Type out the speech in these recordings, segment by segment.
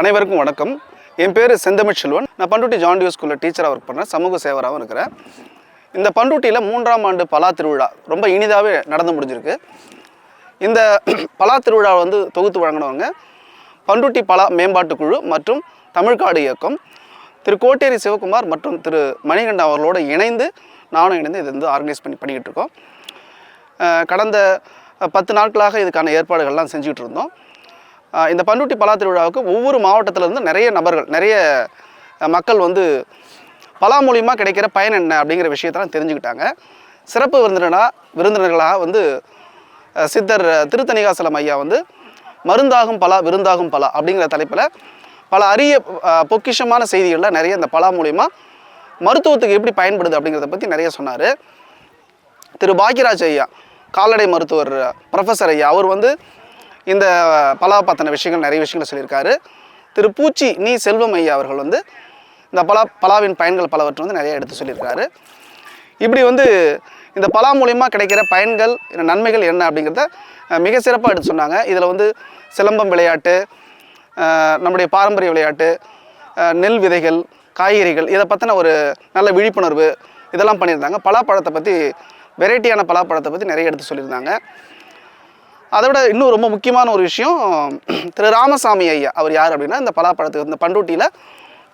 அனைவருக்கும் வணக்கம். என் பேர் செந்தமிழ் செல்வன். நான் பண்ருட்டி ஜான்டியூ ஸ்கூலில் டீச்சராக ஒர்க் பண்ணுறேன் சமூக சேவராகவும் இருக்கிறேன். இந்த பண்ருட்டியில் மூன்றாம் ஆண்டு பலா திருவிழா ரொம்ப இனிதாகவே நடந்து முடிஞ்சிருக்கு. இந்த பலா திருவிழா வந்து தொகுத்து வழங்கினவங்க பண்ருட்டி பலா மேம்பாட்டு குழு மற்றும் தமிழ்காடு இயக்கம் திரு கோட்டேரி சிவகுமார் மற்றும் திரு மணிகண்டன் அவர்களோடு இணைந்து நானும் இணைந்து இது வந்து ஆர்கனைஸ் பண்ணி பண்ணிக்கிட்டு இருக்கோம். கடந்த பத்து நாட்களாக இதுக்கான ஏற்பாடுகள்லாம் செஞ்சுக்கிட்டு இருந்தோம். இந்த பண்ருட்டி பலா திருவிழாவுக்கு ஒவ்வொரு மாவட்டத்திலேருந்து நிறைய நபர்கள் நிறைய மக்கள் வந்து பலா மூலியமாக கிடைக்கிற பயன் என்ன அப்படிங்கிற விஷயத்தெல்லாம் தெரிஞ்சுக்கிட்டாங்க. சிறப்பு விருந்தினராக விருந்தினர்களாக வந்து சித்தர் திருத்தணிகாசலம் ஐயா வந்து மருந்தாகும் பலா விருந்தாகும் பலா அப்படிங்கிற தலைப்பில் பல அரிய பொக்கிஷமான செய்திகளில் நிறைய இந்த பலா மூலிமா மருத்துவத்துக்கு எப்படி பயன்படுது அப்படிங்கிறத பற்றி நிறைய சொன்னார். திரு பாக்யராஜ் ஐயா கால்நடை மருத்துவர் ப்ரொஃபஸர் ஐயா அவர் வந்து இந்த பலா பற்றின விஷயங்கள் நிறைய விஷயங்களை சொல்லியிருக்காரு. திரு பூச்சி நீ செல்வம் ஐயா அவர்கள் வந்து இந்த பலா பலாவின் பயன்கள் பலவற்றை வந்து நிறைய எடுத்து சொல்லியிருக்காரு. இப்படி வந்து இந்த பலா மூலியமாக கிடைக்கிற பயன்கள் இந்த நன்மைகள் என்ன அப்படிங்கிறத மிக சிறப்பாக எடுத்து சொன்னாங்க. இதில் வந்து சிலம்பம் விளையாட்டு நம்முடைய பாரம்பரிய விளையாட்டு நெல் விதைகள் காய்கறிகள் இதை பற்றின ஒரு நல்ல விழிப்புணர்வு இதெல்லாம் பண்ணியிருந்தாங்க. பலாப்பழத்தை பற்றி வெரைட்டியான பலாப்பழத்தை பற்றி நிறைய எடுத்து சொல்லியிருந்தாங்க. அதை விட இன்னும் ரொம்ப முக்கியமான ஒரு விஷயம் திரு ராமசாமி ஐயா. அவர் யார் அப்படின்னா இந்த பலாப்பழத்துக்கு இந்த பண்டூட்டியில்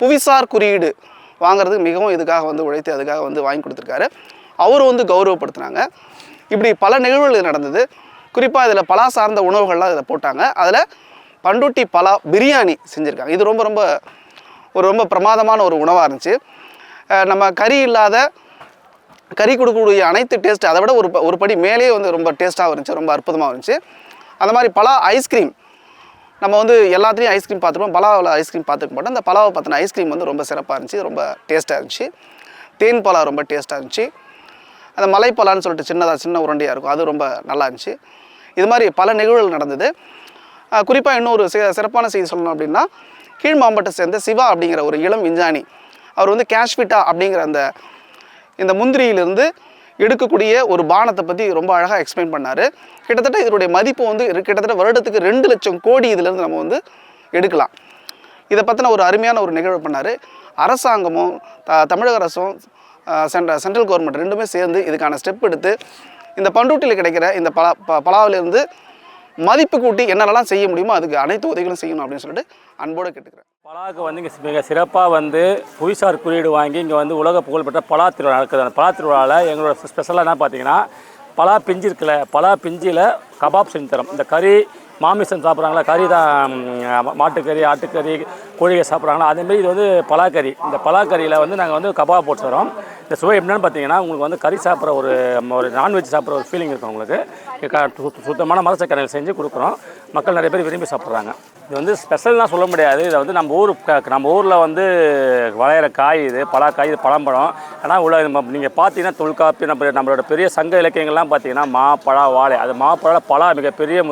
புவிசார் குறியீடு வாங்குறதுக்கு மிகவும் இதுக்காக வந்து உழைத்து அதுக்காக வந்து வாங்கி கொடுத்துருக்காரு. அவரும் வந்து கௌரவப்படுத்துனாங்க. இப்படி பல நிகழ்வுகள் நடந்தது. குறிப்பாக இதில் பலா சார்ந்த உணவுகள்லாம் இதில் போட்டாங்க. அதில் பண்ருட்டி பலா பிரியாணி செஞ்சுருக்காங்க. இது ரொம்ப ரொம்ப ஒரு ரொம்ப பிரமாதமான ஒரு உணவாக இருந்துச்சு. நம்ம கறி இல்லாத கறி கொடுக்கக்கூடிய அனைத்து டேஸ்ட் அதை விட ஒரு ஒரு படி மேலேயே வந்து ரொம்ப டேஸ்ட்டாக இருந்துச்சு ரொம்ப அற்புதமாக இருந்துச்சு. அந்த மாதிரி பலா ஐஸ்கிரீம் நம்ம வந்து எல்லாத்துலேயும் ஐஸ்கிரீம் பார்த்துருப்போம் பலாவில் ஐஸ்கிரீம் பார்த்துக்க மாட்டோம். அந்த பலாவை பார்த்தின ஐஸ்கிரீம் வந்து ரொம்ப சிறப்பாக இருந்துச்சு ரொம்ப டேஸ்ட்டாக இருந்துச்சு. தேன் பலா ரொம்ப டேஸ்ட்டாக இருந்துச்சு. அந்த மலைப்பலான்னு சொல்லிட்டு சின்னதாக சின்ன உருண்டையாக இருக்கும் அது ரொம்ப நல்லா இருந்துச்சு. இது மாதிரி பல நிகழ்வுகள் நடந்தது. குறிப்பாக இன்னொரு சி சிறப்பான செய்தி சொல்லணும் அப்படின்னா கீழ் மாவட்டத்தை சேர்ந்த சிவா அப்படிங்கிற ஒரு இளம் விஞ்ஞானி அவர் வந்து கேஷ்பிட்டா அப்படிங்கிற அந்த இந்த முந்திரியிலிருந்து எடுக்கக்கூடிய ஒரு பானத்தை பற்றி ரொம்ப அழகாக எக்ஸ்பிளைன் பண்ணார். கிட்டத்தட்ட இதனுடைய மதிப்பு வந்து கிட்டத்தட்ட வருடத்துக்கு ரெண்டு லட்சம் கோடி இதிலேருந்து நம்ம வந்து எடுக்கலாம். இதை பற்றின ஒரு அருமையான ஒரு நிகழ்வு பண்ணார். அரசாங்கமும் த தமிழக அரசும் சென்ட்ர சென்ட்ரல் கவர்மெண்ட் ரெண்டுமே சேர்ந்து இதுக்கான ஸ்டெப் எடுத்து இந்த பண்ருட்டியில் கிடைக்கிற இந்த பலா ப பலாவிலிருந்து மதிப்பு கூட்டி என்னென்னலாம் செய்ய முடியுமோ அதுக்கு அனைத்து உதவிகளும் செய்யணும் அப்படின்னு சொல்லிட்டு அன்போடு கேட்டுக்கிறேன். பலாவுக்கு வந்து இங்கே மிக சிறப்பாக வந்து புவிசார் குறியீடு வாங்கி இங்கே வந்து உலக புகழ்பெற்ற பலா திருவிழா நடக்குது. அந்த பலா திருவிழாவில் எங்களோட ஸ்பெஷலாக என்ன பார்த்தீங்கன்னா பலா பிஞ்சு இருக்குல்ல பலா பிஞ்சில் கபாப் செஞ்சு தரோம். இந்த கறி மாமிசம் சாப்பிட்றாங்களா கறி தான் மாட்டுக்கறி ஆட்டுக்கறி கோழிகள் சாப்பிட்றாங்களா அதேமாரி இது வந்து பலாக்கறி. இந்த பலாக்கறியில் வந்து நாங்கள் வந்து கபாப் போட்டு தரோம். இந்த சுவை எப்படின்னு பார்த்தீங்கன்னா உங்களுக்கு வந்து கறி சாப்பிட்ற ஒரு ஒரு நான்வெஜ் சாப்பிட்ற ஒரு ஃபீலிங் இருக்கும் உங்களுக்கு. சுத்தமான மரச்சக்கரையில் செஞ்சு கொடுக்குறோம். மக்கள் நிறைய பேர் விரும்பி சாப்பிட்றாங்க. இது வந்து ஸ்பெஷல்லாம் சொல்ல முடியாது. இதை வந்து நம்ம ஊர் நம்ம ஊரில் வந்து விளையிற காய் இது பலாக்காய் இது பழம்பழம். ஆனால் உள்ள நீங்கள் பார்த்தீங்கன்னா தொல்காப்பி நம்ம நம்மளோட பெரிய சங்க இலக்கியங்கள்லாம் பார்த்தீங்கன்னா மா பழா வாழை. அது மா பழா பலா மிகப்பெரிய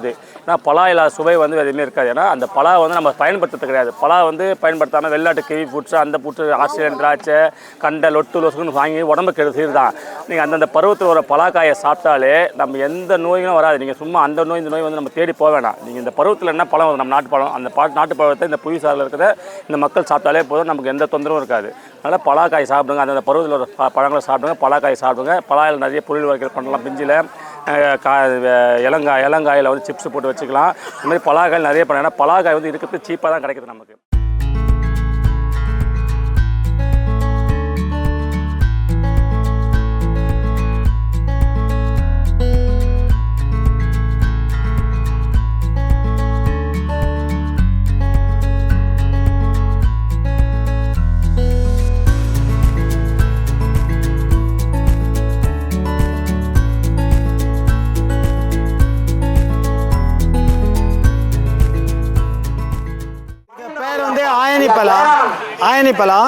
இது. ஏன்னா பலா இல்லாத சுவை வந்து எதுவுமே இருக்காது. ஏன்னா அந்த பலா வந்து நம்ம பயன்படுத்துறது கிடையாது. பலா வந்து பயன்படுத்தாமல் வெளிநாட்டு கிவி புட்ஸ் அந்த புட்ஸ் ஆஸ்திரேலியன் திராட்சை கண்டை லொட்டு லொசுக்குன்னு வாங்கி உடம்புக்கு எடுத்து தான் நீங்கள் அந்தந்த பருவத்தில் வர பலாக்காயை சாப்பிட்டாலே நம்ம எந்த நோய்களும் வராது. நீங்கள் சும்மா அந்த நோய் இந்த நோய் வந்து நம்ம தேடி போக வேணாம் நீங்கள் இந்த பருவத்தில் என்ன பழம் வருது நம்ம நாட்டு பழம் அந்த பா நாட்டு பழத்தை இந்த புவி சாரில் இருக்கிற இந்த மக்கள் சாப்பிட்டாலே போதும் நமக்கு எந்த தொந்தரவும் இருக்காது. அதனால் பலாக்காய் சாப்பிடுங்க. அந்தந்த பருவத்தில் வர ப- பழங்களை சாப்பிடுங்க பலாக்காய் சாப்பிடுங்க. பலாயில் நிறைய பொருள் வகைகள் பண்ணலாம். பிஞ்சில் கா இலங்காய் இலங்காயில் வந்து சிப்ஸ் போட்டு வச்சுக்கலாம். இந்த மாதிரி பலாக்காய் நிறைய பண்ணலாம். ஏன்னா பலாக்காய் வந்து இருக்கிறது சீப்பாக தான் கிடைக்குது நமக்கு. ஆயனி பலா ஆயனி பலா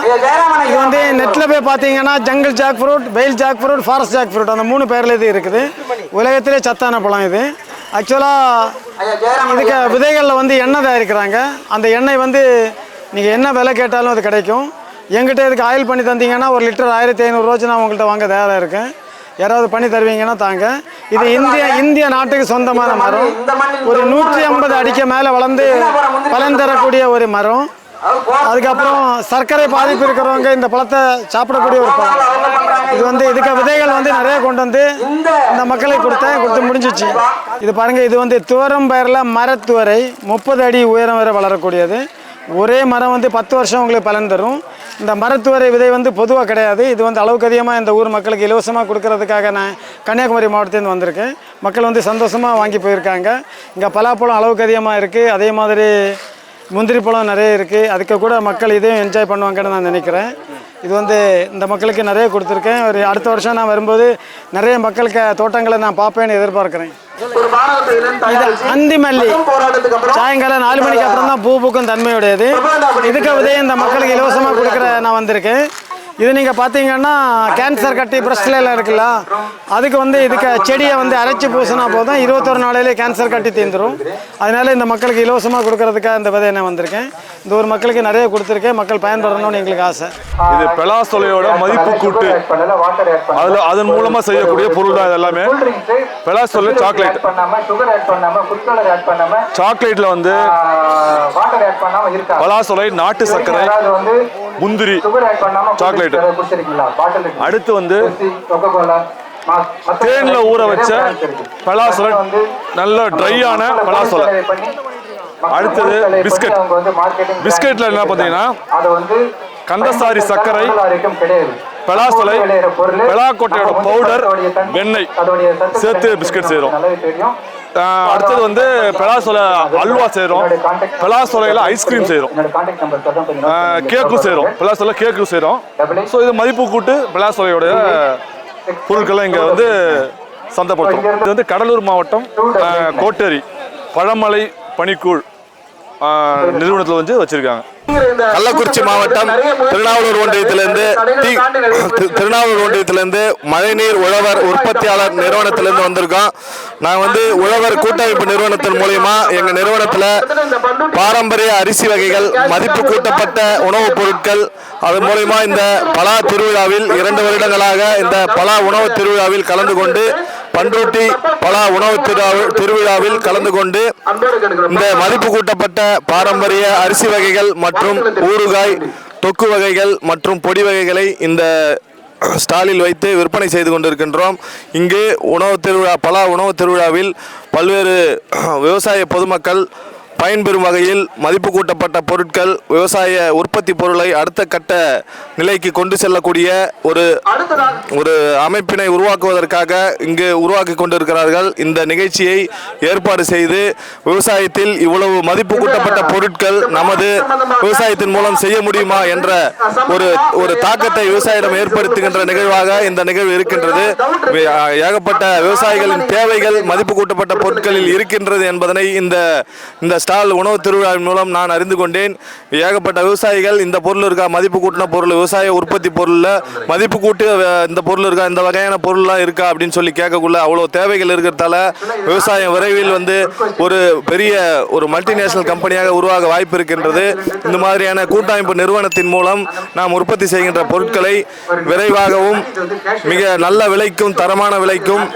இது வந்து நெட்டில் போய் பார்த்தீங்கன்னா ஜங்கிள் ஜாக் ஃப்ரூட் வெயில் jackfruit forest jackfruit அந்த மூணு பேரில் இது இருக்குது. உலகத்திலே சத்தான பழம் இது. ஆக்சுவலாக இதுக்கு விதைகளில் வந்து எண்ணெய் தயாரிக்கிறாங்க அந்த எண்ணெய் வந்து நீங்கள் என்ன விலை கேட்டாலும் அது கிடைக்கும். எங்கிட்ட இதுக்கு ஆயில் பண்ணி தந்தீங்கன்னா ஒரு லிட்டர் ஆயிரத்தி ஐநூறுரூவாச்சு நான் உங்கள்கிட்ட வாங்க தயாராக இருக்கேன். யாராவது பண்ணி தருவீங்கன்னா தாங்க. இது இந்திய இந்திய நாட்டுக்கு சொந்தமான மரம். ஒரு நூற்றி ஐம்பது அடிக்க மேலே வளர்ந்து பலன் தரக்கூடிய ஒரு மரம். அதுக்கப்புறம் சர்க்கரை பாதிப்பு இருக்கிறவங்க இந்த பழத்தை சாப்பிடக்கூடிய ஒரு பழம். இது வந்து இதுக்கு விதைகள் வந்து நிறைய கொண்டு வந்து இந்த மக்களுக்கு கொடுத்தேன். கொடுத்து முடிஞ்சிச்சு. இது பாருங்க இது வந்து துவரம் பயிரில் மரத்துவரை முப்பது அடி உயரம் வரை வளரக்கூடியது. ஒரே மரம் வந்து பத்து வருஷம் உங்களுக்கு பலன் தரும். இந்த மரத்துவரை விதை வந்து பொதுவாக கிடையாது. இது வந்து அளவுக்கு அதிகமாக இந்த ஊர் மக்களுக்கு இலவசமாக கொடுக்கறதுக்காக நான் கன்னியாகுமரி மாவட்டத்திலேருந்து வந்திருக்கேன். மக்கள் வந்து சந்தோஷமாக வாங்கி போயிருக்காங்க. இங்கே பலாப்பழம் அளவுக்கு அதிகமாக இருக்குது அதே மாதிரி முந்திரி பழம் நிறைய இருக்குது அதுக்கு கூட மக்கள் இதையும் என்ஜாய் பண்ணுவாங்கன்னு நான் நினைக்கிறேன். இது வந்து இந்த மக்களுக்கு நிறைய கொடுத்துருக்கேன். ஒரு அடுத்த வருஷம் நான் வரும்போது நிறைய மக்களுக்கு தோட்டங்களை நான் பார்ப்பேன்னு எதிர்பார்க்குறேன். அந்தி மல்லி சாயங்காலம் நாலு மணிக்கு அப்புறம் தான் பூ பூக்கும் தன்மையுடையது. இதுக்கு உதயம் இந்த மக்களுக்கு இலவசமாக கொடுக்குற நான் வந்திருக்கேன். இது நீங்கள் பார்த்தீங்கன்னா கேன்சர் கட்டி பிரஸ்ட்ல எல்லாம் இருக்குல்ல அதுக்கு வந்து இதுக்கு செடியை வந்து அரைச்சி பூசினா போதும். இருபத்தொரு நாளையிலே கேன்சர் கட்டி தீர்ந்துரும் அதனால இந்த மக்களுக்கு இலவசமாக கொடுக்கறதுக்காக இந்த விதையை நான் வந்திருக்கேன். இந்த ஒரு மக்களுக்கு நிறைய கொடுத்துருக்கேன். மக்கள் பயன்பெறணும்னு எங்களுக்கு ஆசை. இது பெலாசொலையோட மதிப்பு கூட்டு. அதுல அதன் மூலமா செய்யக்கூடிய பொருள் தான் இது எல்லாமே பெலாசொலை சாக்லேட் சாக்லேட்ல வந்து பலாசொலை நாட்டு சர்க்கரை முந்திரி. சாக்லேட் அடுத்து வந்து தேன்ல ஊற வச்ச பலாசொலை நல்ல ட்ரையான பலாசொலை அடுத்தது பிஸ்கட். பிஸ்கட்ல என்ன பார்த்தீங்கன்னா கந்தசாரி சர்க்கரை பலாசொலை பலாக்கொட்டையோட பவுடர் வெண்ணெய் சேர்த்து பிஸ்கட் செய்கிறோம் அடுத்தது வந்து பலாசொலை அல்வா செய்கிறோம் பலாசோலையில் ஐஸ்கிரீம் செய்கிறோம் கேக்கும் செய்கிறோம் பலாசொலை கேக்கும் செய்கிறோம் ஸோ இது மதிப்பு கூட்டு பலாசொலையோட பொருட்களை இங்கே வந்து சந்தைப்படுத்தும் இது வந்து கடலூர் மாவட்டம் கோட்டேரி பழமலை பனிக்கூழ் நிறுவனத்தில் வந்து வச்சுருக்காங்க. கள்ளக்குறிச்சி மாவட்டம் திருநாவலூர் ஒன்றியத்திலிருந்து திருநாவலூர் ஒன்றியத்திலிருந்து மழைநீர் உழவர் உற்பத்தியாளர் நிறுவனத்திலிருந்து வந்திருக்கோம். நான் வந்து உழவர் கூட்டமைப்பு நிறுவனத்தின் மூலியமா எங்க நிறுவனத்துல பாரம்பரிய அரிசி வகைகள் மதிப்பு கூட்டப்பட்ட உணவுப் பொருட்கள் அது மூலியமா இந்த பலா திருவிழாவில் இரண்டு வருடங்களாக இந்த பலா உணவு திருவிழாவில் கலந்து கொண்டு பண்ருட்டி பலா உணவு திருவிழாவில் கலந்து கொண்டு இந்த மதிப்பு கூட்டப்பட்ட பாரம்பரிய அரிசி வகைகள் மற்றும் ஊறுகாய் தொக்கு வகைகள் மற்றும் பொடி வகைகளை இந்த ஸ்டாலில் வைத்து விற்பனை செய்து கொண்டிருக்கின்றோம். இங்கு உணவு திருவிழா பலா உணவு திருவிழாவில் பல்வேறு விவசாய பொதுமக்கள் பயன்பெறும் வகையில் மதிப்பு கூட்டப்பட்ட பொருட்கள் விவசாய உற்பத்தி பொருளை அடுத்த கட்ட நிலைக்கு கொண்டு செல்லக்கூடிய ஒரு ஒரு அமைப்பினை உருவாக்குவதற்காக இங்கு உருவாக்கி கொண்டிருக்கிறார்கள். இந்த நிகழ்ச்சியை ஏற்பாடு செய்து விவசாயத்தில் இவ்வளவு மதிப்பு கூட்டப்பட்ட பொருட்கள் நமது விவசாயத்தின் மூலம் செய்ய முடியுமா என்ற ஒரு ஒரு தாக்கத்தை விவசாயிடம் ஏற்படுத்துகின்ற நிகழ்வாக இந்த நிகழ்வு இருக்கின்றது. ஏகப்பட்ட விவசாயிகளின் தேவைகள் மதிப்பு கூட்டப்பட்ட பொருட்களில் இருக்கின்றது என்பதனை இந்த இந்த ஸ்டால் உணவு திருவிழாவின் மூலம் நான் அறிந்து கொண்டேன். ஏகப்பட்ட விவசாயிகள் இந்த பொருள் இருக்கா மதிப்பு கூட்டின பொருள் விவசாய உற்பத்தி பொருளில் மதிப்பு கூட்டு இந்த பொருள் இருக்கா இந்த வகையான பொருள்லாம் இருக்கா அப்படின்னு சொல்லி கேட்கக்குள்ள அவ்வளோ தேவைகள் இருக்கிறதால விவசாயம் விரைவில் வந்து ஒரு பெரிய ஒரு மல்டிநேஷனல் கம்பெனியாக உருவாக வாய்ப்பு இருக்கின்றது. இந்த மாதிரியான கூட்டமைப்பு நிறுவனத்தின் மூலம் நாம் உற்பத்தி செய்கின்ற பொருட்களை விரைவாகவும் மிக நல்ல விலைக்கும் தரமான விலைக்கும்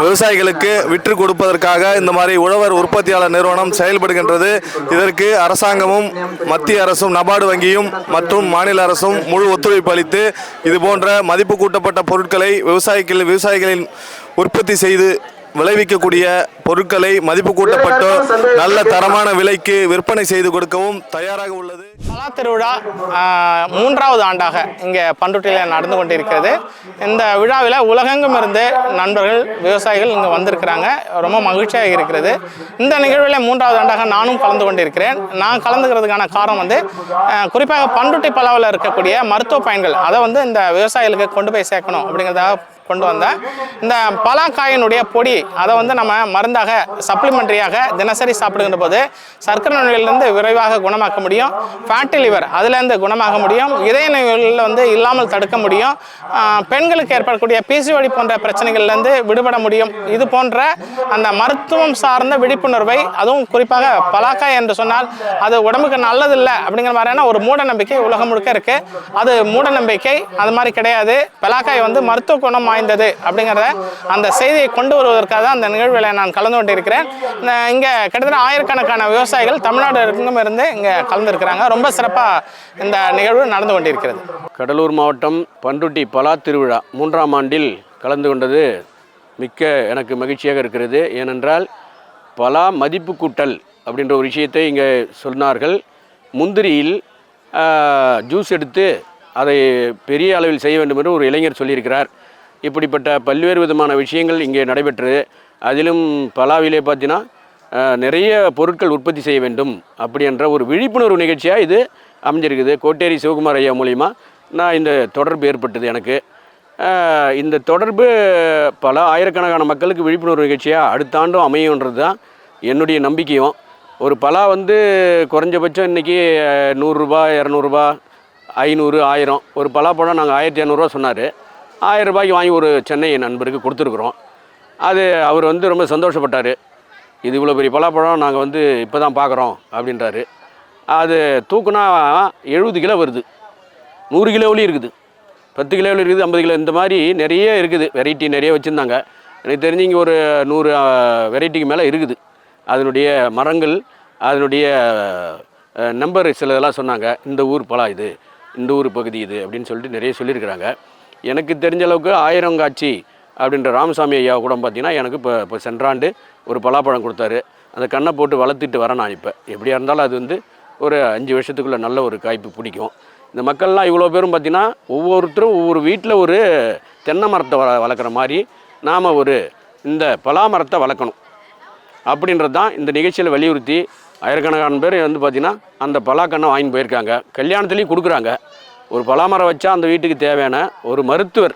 விவசாயிகளுக்கு விற்று கொடுப்பதற்காக இந்த மாதிரி உழவர் உற்பத்தியாளர் நிறுவனம் செயல்படுகின்றது. இதற்கு அரசாங்கமும் மத்திய அரசும் நபார்டு வங்கியும் மற்றும் மாநில அரசும் முழு ஒத்துழைப்பு அளித்து இது போன்ற மதிப்பு கூட்டப்பட்ட பொருட்களை விவசாயிகள் விவசாயிகளின் உற்பத்தி செய்து விளைவிக்கக்கூடிய பொருட்களை மதிப்பு கூட்டப்பட்டு நல்ல தரமான விலைக்கு விற்பனை செய்து கொடுக்கவும் தயாராக உள்ளது. பலா திருவிழா மூன்றாவது ஆண்டாக இங்கே பண்ருட்டியில் நடந்து கொண்டிருக்கிறது. இந்த விழாவில் உலகெங்கும் இருந்து நண்பர்கள் விவசாயிகள் இங்கே வந்திருக்கிறாங்க. ரொம்ப மகிழ்ச்சியாக இருக்கிறது. இந்த நிகழ்வில் மூன்றாவது ஆண்டாக நானும் கலந்து கொண்டிருக்கிறேன். நான் கலந்துக்கிறதுக்கான காரணம் வந்து குறிப்பாக பண்ருட்டி பலாவில் இருக்கக்கூடிய மருத்துவ பயன்கள் அதை வந்து இந்த விவசாயிகளுக்கு கொண்டு போய் சேர்க்கணும் அப்படிங்கிறதாக கொண்டு வந்தேன் இந்த பலாக்காயினுடைய பொடி அதை வந்து நம்ம மருந்தாக சப்ளிமெண்ட்ரியாக தினசரி சாப்பிடுகின்ற போது சர்க்கரை நோயிலிருந்து விரைவாக குணமாக்க முடியும். ஃபேட்டி லிவர் அதுலேருந்து குணமாக முடியும். இதய நோய்களில் வந்து இல்லாமல் தடுக்க முடியும். பெண்களுக்கு ஏற்படக்கூடிய பிசிஓடி போன்ற பிரச்சனைகள்லேருந்து விடுபட முடியும். இது போன்ற அந்த மருத்துவம் சார்ந்த விழிப்புணர்வை அதுவும் குறிப்பாக பலாக்காய் என்று சொன்னால் அது உடம்புக்கு நல்லதில்லை அப்படிங்கிற மாதிரியான ஒரு மூட நம்பிக்கை உலகம் முழுக்க இருக்கு. அது மூட நம்பிக்கை அது மாதிரி கிடையாது. பலாக்காய் வந்து மருத்துவ குணம் வாய்ந்தது அப்படிங்கிறத அந்த செய்தியை கொண்டு வருவதற்காக தான் அந்த நிகழ்வில் நான் கலந்து கொண்டிருக்கிறேன். இங்கே கிட்டத்தட்ட ஆயிரக்கணக்கான விவசாயிகள் தமிழ்நாடு எங்கும் இருந்து இங்கே கலந்துருக்கிறாங்க. ரொம்ப சிறப்பாக இந்த நிகழ்வு நடந்து கொண்டிருக்கிறது. கடலூர் மாவட்டம் பண்ருட்டி பலா திருவிழா மூன்றாம் ஆண்டில் கலந்து கொண்டது மிக்க எனக்கு மகிழ்ச்சியாக இருக்கிறது. ஏனென்றால் பலா மதிப்பு கூட்டல் அப்படின்ற ஒரு விஷயத்தை இங்கே சொன்னார்கள். முந்திரியில் ஜூஸ் எடுத்து அதை பெரிய அளவில் செய்ய வேண்டும் என்று ஒரு இளைஞர் சொல்லியிருக்கிறார். இப்படிப்பட்ட பல்வேறு விதமான விஷயங்கள் இங்கே நடைபெற்று அதிலும் பலாவிலே பார்த்தீங்கன்னா நிறைய பொருட்கள் உற்பத்தி செய்ய வேண்டும் அப்படி என்ற ஒரு விழிப்புணர்வு நிகழ்ச்சியாக இது அமைஞ்சிருக்குது. கோட்டேரி சிவகுமார் ஐயா மூலிமா நான் இந்த தொடர்பு ஏற்பட்டது எனக்கு. இந்த தொடர்பு பல ஆயிரக்கணக்கான மக்களுக்கு விழிப்புணர்வு நிகழ்ச்சியாக அடுத்த ஆண்டும் அமையுன்றது தான் என்னுடைய நம்பிக்கையும். ஒரு பலா வந்து குறைஞ்சபட்சம் இன்றைக்கி நூறுரூபா இரநூறுபா ஐநூறு ஆயிரம் ஒரு பலாப்பழம் நாங்கள் ஆயிரத்தி இரநூறுவா சொன்னார். ஆயிரம் ரூபாய்க்கு வாங்கி ஒரு சென்னை நண்பருக்கு கொடுத்துருக்குறோம். அது அவர் வந்து ரொம்ப சந்தோஷப்பட்டார். இது இவ்வளோ பெரிய பலாப்பழம் நாங்கள் வந்து இப்போ தான் பார்க்குறோம் அப்படின்றாரு. அது தூக்குனா எழுபது கிலோ வருது. நூறு கிலோவிலையும் இருக்குது. பத்து கிலோவில் இருக்குது ஐம்பது கிலோ. இந்த மாதிரி நிறைய இருக்குது. வெரைட்டி நிறைய வச்சுருந்தாங்க. எனக்கு தெரிஞ்சு இங்கே ஒரு நூறு வெரைட்டிக்கு மேலே இருக்குது. அதனுடைய மரங்கள் அதனுடைய நம்பர் சிலதெல்லாம் சொன்னாங்க. இந்த ஊர் பலா இது இந்த ஊர் பகுதி இது அப்படின்னு சொல்லிட்டு நிறைய சொல்லியிருக்கிறாங்க. எனக்கு தெரிஞ்ச அளவுக்கு ஆயிரங்காட்சி அப்படின்ற ராமசாமி ஐயா கூட பார்த்தீங்கன்னா எனக்கு இப்போ இப்போ சென்றாண்டு ஒரு பலாப்பழம் கொடுத்தாரு. அந்த கண்ணை போட்டு வளர்த்துட்டு வரேன் நான் இப்போ. எப்படியா இருந்தாலும் அது வந்து ஒரு அஞ்சு வருஷத்துக்குள்ளே நல்ல ஒரு காய்ப்பு பிடிக்கும். இந்த மக்கள்லாம் இவ்வளோ பேரும் பார்த்தீங்கன்னா ஒவ்வொருத்தரும் ஒவ்வொரு வீட்டில் ஒரு தென்னை மரத்தை வள வளர்க்குற மாதிரி நாம் ஒரு இந்த பலா மரத்தை வளர்க்கணும். அப்படின்றது தான் இந்த நிகழ்ச்சியில் வலியுறுத்தி ஆயிரக்கணக்கான பேர் வந்து பார்த்திங்கன்னா அந்த பலாக்கண்ணை வாங்கி போயிருக்காங்க. கல்யாணத்துலேயும் கொடுக்குறாங்க. ஒரு பலாமரம் வச்சா அந்த வீட்டுக்கு தேவையான ஒரு மருத்துவர்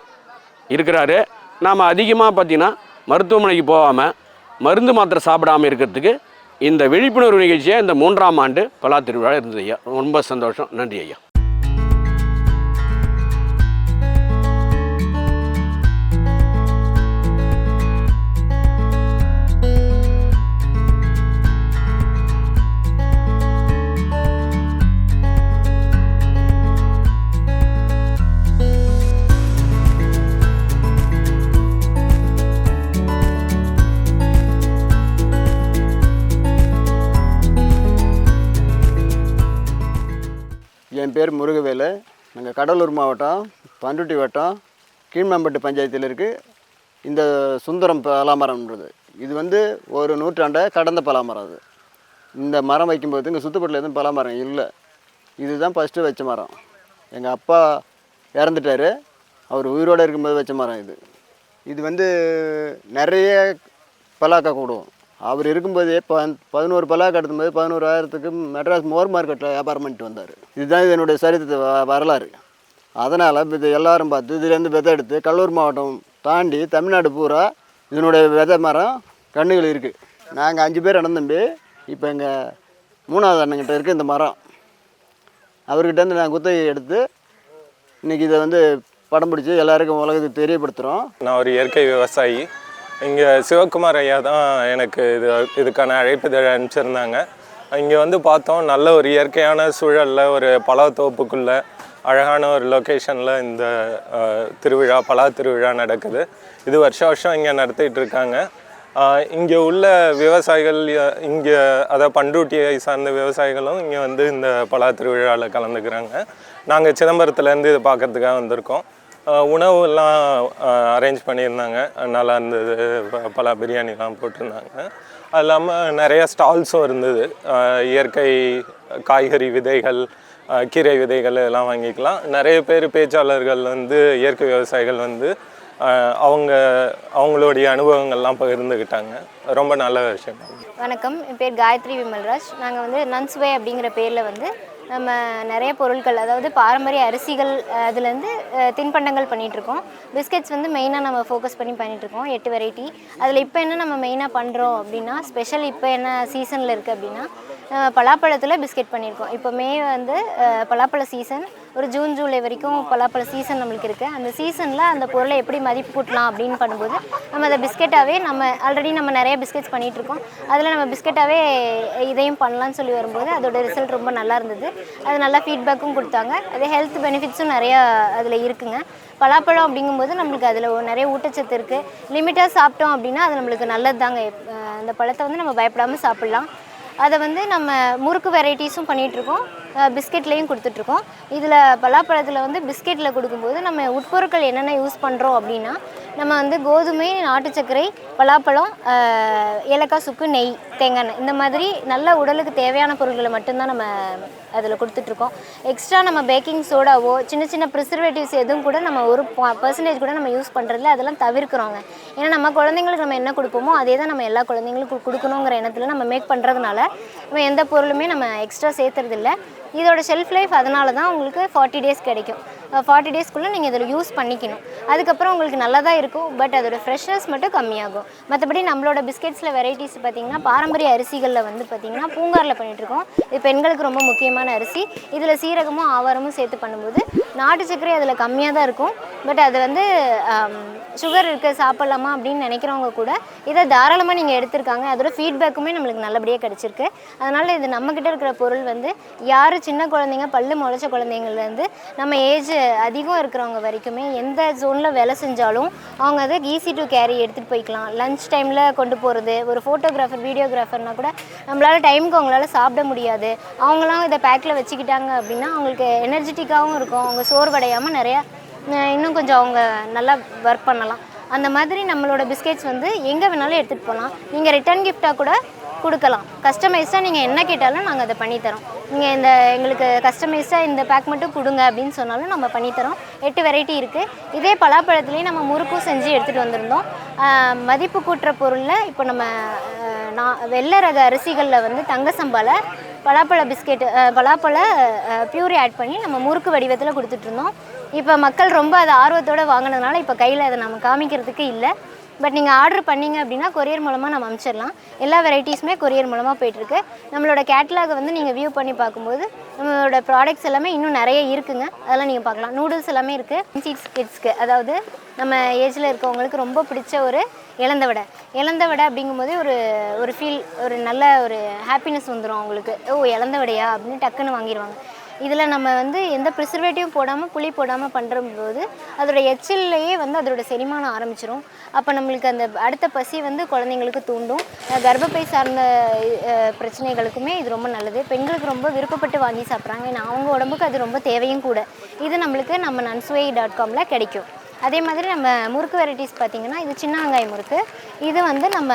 இருக்கிறாரு. நாம் அதிகமாக பார்த்திங்கன்னா மருத்துவமனைக்கு போகாமல் மருந்து மாத்திரை சாப்பிடாமல் இருக்கிறதுக்கு இந்த விழிப்புணர்வு நிகழ்ச்சியாக இந்த மூன்றாம் ஆண்டு பலா திருவிழா இருந்தது ஐயா. ரொம்ப சந்தோஷம். நன்றி ஐயா. என் பேர் முருகவேலு. நாங்கள் கடலூர் மாவட்டம் பண்ருட்டி வட்டம் கீழ்மம்பட்டு பஞ்சாயத்தில் இருக்குது இந்த சுந்தரம் பலாமரம்ன்றது. இது வந்து ஒரு நூற்றாண்டை கடந்த பலாமரம் அது. இந்த மரம் வைக்கும்போது இங்கே சுத்துப்பட்டில் எதுவும் பலாமரம் இல்லை. இதுதான் ஃபஸ்ட்டு வச்ச மரம். எங்கள் அப்பா இறந்துட்டார். அவர் உயிரோடு இருக்கும்போது வச்ச மரம் இது. இது வந்து நிறைய பலாக்கா கூடும் அவர் இருக்கும்போதே ப பதினோரு பலாக்கா எடுக்கும்போது பதினோராயிரத்துக்கு மெட்ராஸ் மோர் மார்க்கெட்டில் வியாபாரம் பண்ணிட்டு வந்தார். இதுதான் இதனுடைய சரித்திர வ- வரலாறு. அதனால் இது எல்லாரும் பார்த்து இதுலேருந்து விதை எடுத்து கடலூர் மாவட்டம் தாண்டி தமிழ்நாடு பூரா இதனுடைய விதை மரம் கண்ணுகள் இருக்குது நாங்கள் அஞ்சு பேர் நடந்தம்பி இப்போ எங்கள் மூணாவது அண்ணங்கிட்ட இருக்குது இந்த மரம். அவர்கிட்டருந்து நான் குத்தகை எடுத்து இன்றைக்கி இதை வந்து படம் பிடிச்சி எல்லாருக்கும் உலகத்துக்கு தெரியப்படுத்துகிறோம் நான் ஒரு இயற்கை விவசாயி. இங்கே சிவகுமார் ஐயா தான் எனக்கு இது இதுக்கான அழைப்புதழ் அனுப்பிச்சிருந்தாங்க. இங்கே வந்து பார்த்தோம் நல்ல ஒரு இயற்கையான சூழலில் ஒரு பலாத்தோப்புக்குள்ளே அழகான ஒரு லொக்கேஷனில் இந்த திருவிழா பலா திருவிழா நடக்குது. இது வருஷம் வருஷம் இங்கே நடத்திட்டு இருக்காங்க. இங்கே உள்ள விவசாயிகள் இங்கே அதாவது பண்ருட்டியை சார்ந்த விவசாயிகளும் இங்கே வந்து இந்த பலா திருவிழாவில் கலந்துக்கிறாங்க. நாங்கள் சிதம்பரத்துலேருந்து இதை பார்க்கறதுக்காக வந்திருக்கோம். உணவு எல்லாம் அரேஞ்ச் பண்ணியிருந்தாங்க. நல்லா இருந்தது. ப- பல பிரியாணிலாம் போட்டிருந்தாங்க. அது இல்லாமல் நிறைய ஸ்டால்ஸும் இருந்தது. இயற்கை காய்கறி விதைகள் கீரை விதைகள் எல்லாம் வாங்கிக்கலாம். நிறைய பேர் பேச்சாளர்கள் வந்து இயற்கை விவசாயிகள் வந்து அவங்க அவங்களுடைய அனுபவங்கள்லாம் பகிர்ந்துக்கிட்டாங்க ரொம்ப நல்ல விஷயம் வணக்கம். என் பேர் காயத்ரி விமல்ராஜ். நாங்கள் வந்து நன்ஸ்வே அப்படிங்கிற பேரில் வந்து நம்ம நிறைய பொருட்கள் அதாவது பாரம்பரிய அரிசிகள் அதுலேருந்து தின்பண்டங்கள் பண்ணிகிட்ருக்கோம் பிஸ்கெட்ஸ் வந்து மெயினாக நம்ம ஃபோக்கஸ் பண்ணி பண்ணிகிட்ருக்கோம் எட்டு வெரைட்டி அதில் இப்போ என்ன நம்ம மெயினாக பண்ணுறோம் அப்படின்னா ஸ்பெஷல் இப்போ என்ன சீசனில் இருக்குது அப்படின்னா பலாப்பழத்தில் பிஸ்கெட் பண்ணியிருக்கோம். இப்போ மே வந்து பலாப்பழ சீசன் ஒரு ஜூன் ஜூலை வரைக்கும் பலாப்பழ சீசன் நம்மளுக்கு இருக்குது அந்த சீசனில் அந்த பொருளை எப்படி மதிப்பு கூட்டலாம் அப்படின்னு பண்ணும்போது நம்ம அதை பிஸ்கெட்டாகவே நம்ம ஆல்ரெடி நம்ம நிறைய பிஸ்கெட்ஸ் பண்ணிகிட்ருக்கோம் அதில் நம்ம பிஸ்கெட்டாகவே இதையும் பண்ணலாம்னு சொல்லி வரும்போது அதோட ரிசல்ட் ரொம்ப நல்லா இருந்தது. அது நல்லா ஃபீட்பேக்கும் கொடுத்தாங்க. அதே ஹெல்த் பெனிஃபிட்ஸும் நிறையா அதில் இருக்குங்க. பலாப்பழம் அப்படிங்கும்போது நம்மளுக்கு அதில் நிறைய ஊட்டச்சத்து இருக்குது லிமிட்டாக சாப்பிட்டோம் அப்படின்னா அது நம்மளுக்கு நல்லது தாங்க அந்த பழத்தை வந்து நம்ம பயப்படாமல் சாப்பிட்லாம். அதை வந்து நம்ம முறுக்கு வெரைட்டிஸும் பண்ணிகிட்ருக்கோம் பிஸ்கெட்லேயும் கொடுத்துட்ருக்கோம். இதில் பலாப்பழத்தில் வந்து பிஸ்கெட்டில் கொடுக்கும்போது நம்ம உட்பொருட்கள் என்னென்ன யூஸ் பண்ணுறோம் அப்படின்னா நம்ம வந்து கோதுமை நாட்டு சர்க்கரை பலாப்பழம் ஏலக்காய் சுக்கு நெய் தேங்காய் இந்த மாதிரி நல்ல உடலுக்கு தேவையான பொருட்களை மட்டும்தான் நம்ம அதில் கொடுத்துட்ருக்கோம். எக்ஸ்ட்ரா நம்ம பேக்கிங் சோடாவோ சின்ன சின்ன ப்ரிசர்வேட்டிவ்ஸ் எதுவும் கூட நம்ம ஒரு பர்சன்டேஜ் கூட நம்ம யூஸ் பண்ணுறதுல அதெல்லாம் தவிர்க்கிறோங்க. ஏன்னா நம்ம குழந்தைங்களுக்கு நம்ம என்ன கொடுப்போமோ அதே தான் நம்ம எல்லா குழந்தைங்களுக்கும் கொடுக்கணுங்கிற எண்ணத்தில் நம்ம மேக் பண்ணுறதுனால நம்ம எந்த பொருளுமே நம்ம எக்ஸ்ட்ரா சேர்த்துறதில்ல. இதோட ஷெல்ஃப் லைஃப் அதனால தான் உங்களுக்கு ஃபார்ட்டி டேஸ் கிடைக்கும். ஃபார்ட்டி டேஸ்க்குள்ளே நீங்கள் இதில் யூஸ் பண்ணிக்கணும். அதுக்கப்புறம் உங்களுக்கு நல்லா தான் இருக்கும் பட் அதோட ஃப்ரெஷ்னஸ் மட்டும் கம்மியாகும். மற்றபடி நம்மளோட பிஸ்கெட்ஸில் வெரைட்டிஸ் பார்த்தீங்கன்னா பாரம்பரிய அரிசிகளில் வந்து பார்த்தீங்கன்னா பூங்காரில் பண்ணிகிட்ருக்கோம் இது பெண்களுக்கு ரொம்ப முக்கியமான அரிசி. இதில் சீரகமும் ஆவாரமும் சேர்த்து பண்ணும்போது நாட்டு சர்க்கரை அதில் கம்மியாக தான் இருக்கும். பட் அது வந்து சுகர் இருக்க சாப்பிட்லாமா அப்படின்னு நினைக்கிறவங்க கூட இதை தாராளமாக நீங்கள் எடுத்திருக்காங்க. அதோட ஃபீட்பேக்குமே நம்மளுக்கு நல்லபடியாக கிடச்சிருக்கு. அதனால் இது நம்மக்கிட்ட இருக்கிற பொருள் வந்து யார் சின்ன குழந்தைங்க பல்லு முளைச்ச குழந்தைங்கள்லேருந்து நம்ம ஏஜ் அதிகம் இருக்கிறவங்க வரைக்குமே எந்த ஜோனில் வேலை செஞ்சாலும் அவங்க அதை ஈஸி டு கேரி எடுத்துகிட்டு போய்க்கலாம். லஞ்ச் டைமில் கொண்டு போகிறது ஒரு ஃபோட்டோகிராஃபர் வீடியோகிராஃபர்னால் கூட நம்மளால் டைமுக்கு அவங்களால சாப்பிட முடியாது. அவங்களாம் இதை பேக்கில் வச்சுக்கிட்டாங்க அப்படின்னா அவங்களுக்கு எனர்ஜெட்டிக்காகவும் இருக்கும். அவங்க சோர்வடையாமல் நிறையா இன்னும் கொஞ்சம் அவங்க நல்லா ஒர்க் பண்ணலாம். அந்த மாதிரி நம்மளோட பிஸ்கெட்ஸ் வந்து எங்கே வேணாலும் எடுத்துகிட்டு போகலாம் நீங்கள் ரிட்டர்ன் கிஃப்டாக கூட கொடுக்கலாம். கஸ்டமைஸ்டாக நீங்கள் என்ன கேட்டாலும் நாங்கள் அதை பண்ணித்தரோம். நீங்கள் இந்த எங்களுக்கு கஸ்டமைஸ்டாக இந்த பேக் மட்டும் கொடுங்க அப்படின்னு சொன்னாலும் நம்ம பண்ணித்தரோம். எட்டு வெரைட்டி இருக்குது இதே பலாப்பழத்துலேயே நம்ம முறுக்கும் செஞ்சு எடுத்துகிட்டு வந்திருந்தோம். மதிப்பு கூட்டுற பொருளில் இப்போ நம்ம நான் வெள்ளை ரக அரிசிகளில் வந்து தங்க சம்பாவில் பலாப்பழ பிஸ்கெட் பலாப்பழ பியூரி ஆட் பண்ணி நம்ம முறுக்கு வடிவத்தில் கொடுத்துட்ருந்தோம். இப்போ மக்கள் ரொம்ப அதை ஆர்வத்தோடு வாங்கினதுனால இப்போ கையில் அதை நம்ம காமிக்கிறதுக்கு இல்லை. பட் நீங்கள் ஆர்டர் பண்ணீங்க அப்படின்னா கொரியர் மூலமாக நம்ம அனுப்பிச்சிடலாம் எல்லா வெரைட்டிஸுமே கொரியர் மூலமாக போயிட்டுருக்கு. நம்மளோட கேட்லாகை வந்து நீங்கள் வியூ பண்ணி பார்க்கும்போது நம்மளோட ப்ராடக்ட்ஸ் எல்லாமே இன்னும் நிறைய இருக்குங்க. அதெல்லாம் நீங்கள் பார்க்கலாம். நூடுல்ஸ் எல்லாமே இருக்குது சீட்ஸ் கிட்ஸ்க்கு அதாவது நம்ம ஏஜில் இருக்கவங்களுக்கு ரொம்ப பிடிச்ச ஒரு இழந்த வடை. இழந்த வடை அப்படிங்கும்போதே ஒரு ஒரு ஃபீல் ஒரு நல்ல ஒரு ஹாப்பினஸ் வந்துடும் அவங்களுக்கு. ஓ இழந்த வடையா? அப்படின்னு டக்குன்னு வாங்கிடுவாங்க இதில் நம்ம வந்து எந்த ப்ரிசர்வேட்டிவும் போடாமல் புளி போடாமல் பண்ணுறபோது அதோட எச்சில்லையே வந்து அதோட செரிமானம் ஆரம்பிச்சிடும் அப்போ நம்மளுக்கு அந்த அடுத்த பசி வந்து குழந்தைங்களுக்கு தூண்டும். கர்ப்பப்பை சார்ந்த பிரச்சனைகளுக்குமே இது ரொம்ப நல்லது. பெண்களுக்கு ரொம்ப விருப்பப்பட்டு வாங்கி சாப்பிட்றாங்க. ஏன்னா அவங்க உடம்புக்கு அது ரொம்ப தேவையும் கூட. இது நம்மளுக்கு நம்ம நன்சுவை டாட் காமில் கிடைக்கும். அதே மாதிரி நம்ம முறுக்கு வெரைட்டிஸ் பார்த்திங்கன்னா இது சின்ன வெங்காய முறுக்கு. இது வந்து நம்ம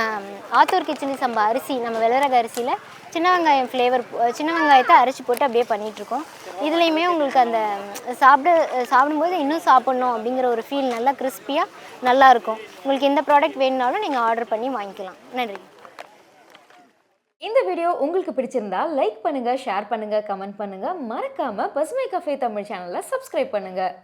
ஆத்தூர் கிச்சடி சம்பா அரிசி நம்ம வெள்ளரக அரிசியில் சின்ன வெங்காயம் ஃப்ளேவர் சின்ன வெங்காயத்தை அரைச்சி போட்டு அப்படியே பண்ணிகிட்ருக்கோம் இதுலேயுமே உங்களுக்கு அந்த சாப்பிட சாப்பிடும்போது இன்னும் சாப்பிட்ணும் அப்படிங்கிற ஒரு ஃபீல் நல்லா கிறிஸ்பியாக நல்லாயிருக்கும். உங்களுக்கு எந்த ப்ராடக்ட் வேணுனாலும் நீங்கள் ஆர்டர் பண்ணி வாங்கிக்கலாம். நன்றி. இந்த வீடியோ உங்களுக்கு பிடிச்சிருந்தா லைக் பண்ணுங்கள் ஷேர் பண்ணுங்கள் கமெண்ட் பண்ணுங்க. மறக்காமல் பசுமை கஃபே தமிழ் சேனலை சப்ஸ்கிரைப் பண்ணுங்கள்